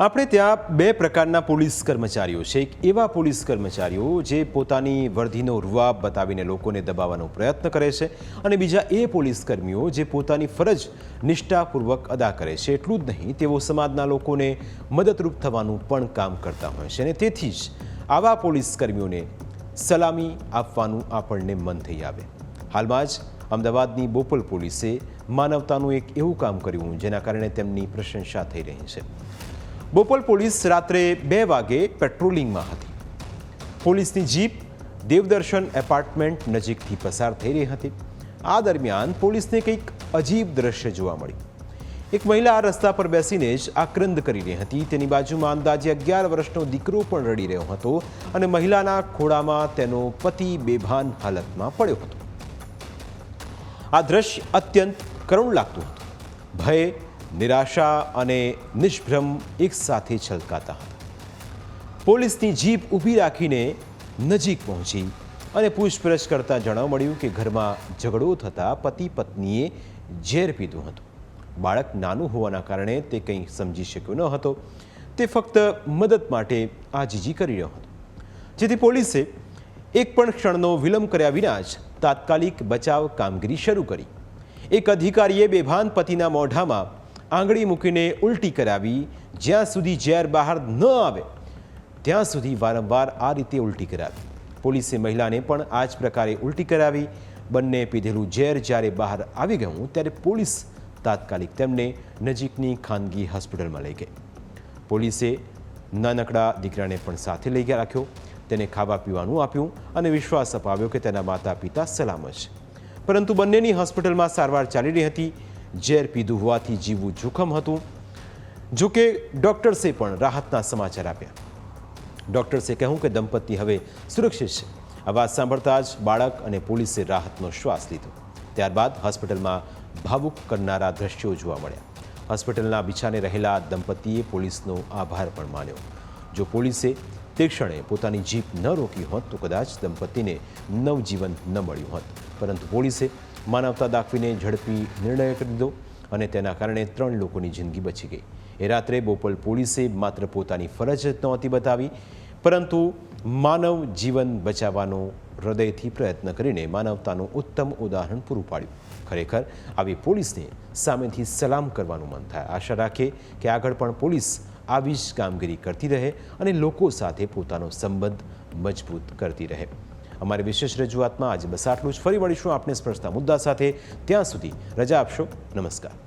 આપણે ત્યાં બે પ્રકારના પોલીસ કર્મચારીઓ છે. એક એવા પોલીસ કર્મચારીઓ જે પોતાની વર્ધીનો રૂવાબ બતાવીને લોકોને દબાવવાનો પ્રયત્ન કરે છે અને બીજા એ પોલીસ કર્મીઓ જે પોતાની ફરજ નિષ્ઠાપૂર્વક અદા કરે છે. એટલું જ નહીં, તેઓ સમાજના લોકોને મદદરૂપ થવાનું પણ કામ કરતા હોય છે અને તેથી જ આવા પોલીસ કર્મીઓને સલામી આપવાનું આપણને મન થઈ આવે. હાલમાં જ અમદાવાદની બોપલ પોલીસે માનવતાનું એક એવું કામ કર્યું જેના કારણે તેમની પ્રશંસા થઈ રહી છે. બોપલ પોલીસ રાત્રે બે વાગે પેટ્રોલિંગમાં હતી. પોલીસની જીપ દેવદર્શન એપાર્ટમેન્ટ નજીકથી પસાર થઈ રહી હતી. આ દરમિયાન પોલીસને કંઈક અજીબ દ્રશ્ય જોવા મળ્યું. એક મહિલા આ રસ્તા પર બેસીને જ આક્રંદ કરી રહી હતી. તેની બાજુમાં અંદાજે અગિયાર વર્ષનો દીકરો પણ રડી રહ્યો હતો અને મહિલાના ખોળામાં તેનો પતિ બેભાન હાલતમાં પડ્યો હતો. આ દ્રશ્ય અત્યંત કરુણ લાગતું હતું. ભય નિરાશા અને નિષ્ભ્રમ એકસાથે છલકાતા હતા. પોલીસની જીપ ઊભી રાખીને નજીક પહોંચી અને પૂછપરછ કરતાં જાણવા મળ્યું કે ઘરમાં ઝઘડો થતાં પતિ પત્નીએ ઝેર પીધું હતું. બાળક નાનું હોવાના કારણે તે કંઈ સમજી શક્યો ન હતો. તે ફક્ત મદદ માટે આજીજી કરી રહ્યો હતો. જેથી પોલીસે એક પણ ક્ષણનો વિલંબ કર્યા વિના જ તાત્કાલિક બચાવ કામગીરી શરૂ કરી. એક અધિકારીએ બેભાન પતિના મોઢામાં આંગળી મૂકીને ઉલટી કરાવી, જ્યાં સુધી ઝેર બહાર ન આવે, ત્યાં સુધી વારંવાર આ રીતે ઉલટી કરાવી. પોલીસે મહિલાને પણ આ જ પ્રકારે ઉલટી કરાવી. બંને પીધેલું ઝેર જ્યારે બહાર આવી ગયું, ત્યારે પોલીસ તાત્કાલિક તેમને નજીકની ખાનગી હોસ્પિટલમાં લઈ ગઈ. પોલીસે નાનકડા દીકરાને પણ સાથે લઈ ગયા રાખ્યો. તેને ખાવા પીવાનું આપ્યું અને વિશ્વાસ અપાવ્યો કે તેના માતા પિતા સલામત છે. પરંતુ બંનેની હોસ્પિટલમાં સારવાર ચાલી રહી હતી. ઝેર પીધું હોવાથી જીવવું જોખમ હતું. જોકે ડૉક્ટર્સે પણ રાહતના સમાચાર આપ્યા. ડૉક્ટર્સે કહ્યું કે દંપતી હવે સુરક્ષિત છે. આ વાત સાંભળતા જ બાળક અને પોલીસે રાહતનો શ્વાસ લીધો. ત્યારબાદ હોસ્પિટલમાં ભાવુક કરનારા દ્રશ્યો જોવા મળ્યા. હોસ્પિટલના બિછાને રહેલા દંપતીએ પોલીસનો આભાર પણ માન્યો. જો પોલીસે તે ક્ષણે પોતાની જીપ ન રોકી હોત તો કદાચ દંપતીને નવજીવન ન મળ્યું હોત. પરંતુ પોલીસે માનવતા દાખવીને ઝડપી નિર્ણય કરી દીધો અને તેના કારણે ત્રણ લોકોની જિંદગી બચી ગઈ. એ રાત્રે બોપલ પોલીસે માત્ર પોતાની ફરજ જ નહોતી બતાવી, પરંતુ માનવ જીવન બચાવવાનો હૃદયથી પ્રયત્ન કરીને માનવતાનું ઉત્તમ ઉદાહરણ પૂરું પાડ્યું. ખરેખર, આવી પોલીસને સામેથી સલામ કરવાનું મન થાય. આશા રાખે કે આગળ પણ પોલીસ આવી જ કામગીરી કરતી રહે અને લોકો સાથે પોતાનો સંબંધ મજબૂત કરતી રહે. અમારી વિશેષ રજૂઆતમાં આજે બસ આટલું જ. ફરી મળીશું આપને સ્પર્શતા મુદ્દા સાથે. ત્યાં સુધી રજા આપશો. નમસ્કાર.